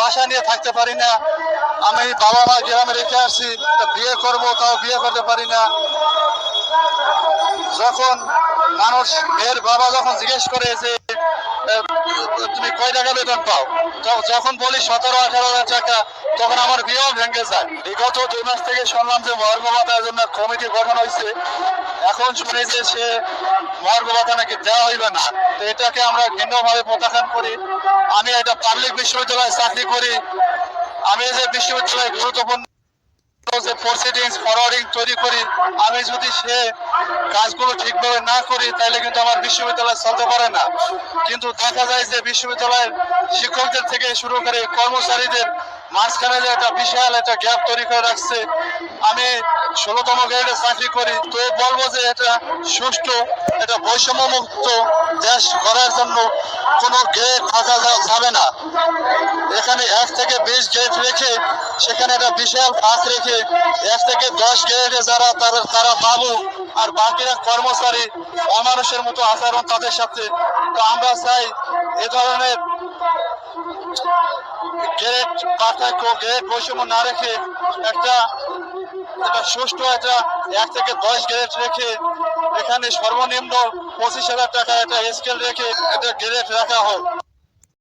বাসা নিয়ে থাকতে পারি না। আমি বাবা মা গ্রামে রেখে আসছি বিয়ে করব, তাও বিয়ে করতে পারি না। যখন মানুষ মেয়ের বাবা যখন জিজ্ঞেস করে যে তুমি কয় টাকা বেতন পাও? যখন বলি সতেরো, আঠারো হাজার টাকা, তখন আমার বিয়েও ভেঙে যায়। বিগত দুই মাস থেকে শুনলাম যে মর্গ ভাতার জন্য কমিটি গঠন হয়েছে। এখন শুনি যে সে মর্গ ভাতা নাকি দেওয়া হইবে না। তো এটাকে আমরা ভিন্নভাবে প্রত্যাখ্যান করি। আমি এটা পাবলিক বিশ্ববিদ্যালয়ে চাকরি করি। আমি যে বিশ্ববিদ্যালয়ে গুরুত্বপূর্ণ যে প্রসিডিংস ফরওয়ার্ডিং তৈরি করি, আমি যদি সে কাজগুলো ঠিকভাবে না করি, তাহলে কিন্তু আমার বিশ্ববিদ্যালয় চলতে পারে না। কিন্তু দেখা যায় যে বিশ্ববিদ্যালয়ের শিক্ষকদের থেকে শুরু করে কর্মচারীদের মাঝখানে যে একটা বিশাল একটা গ্যাপ তৈরি করে রাখছে, আমি ষোলোতম গ্রেডে চাকরি করি, তো বলব যে এটা সুষ্ঠু, এটা বৈষম্য মুক্ত দেশ করার জন্য কোনো গ্রেড থাকা যাবে না। এখানে এক থেকে বিশ গ্রেড রেখে, সেখানে একটা বিশাল ফাঁক রেখে, এক থেকে দশ গ্রেডে যারা তারা তারা বাবু আর বাকিরা কর্মচারী, অমানুষের মতো আচরণ তাদের সাথে। তো আমরা চাই এ ধরনের গ্রেড পার্থক্য বৈষম্য না রেখে একটা একটা সুষ্ঠু একটা এক থেকে দশ গ্রেড রেখে এখানে সর্বনিম্ন পঁচিশ হাজার টাকা একটা স্কেল রেখে একটা গ্রেড রাখা হোক।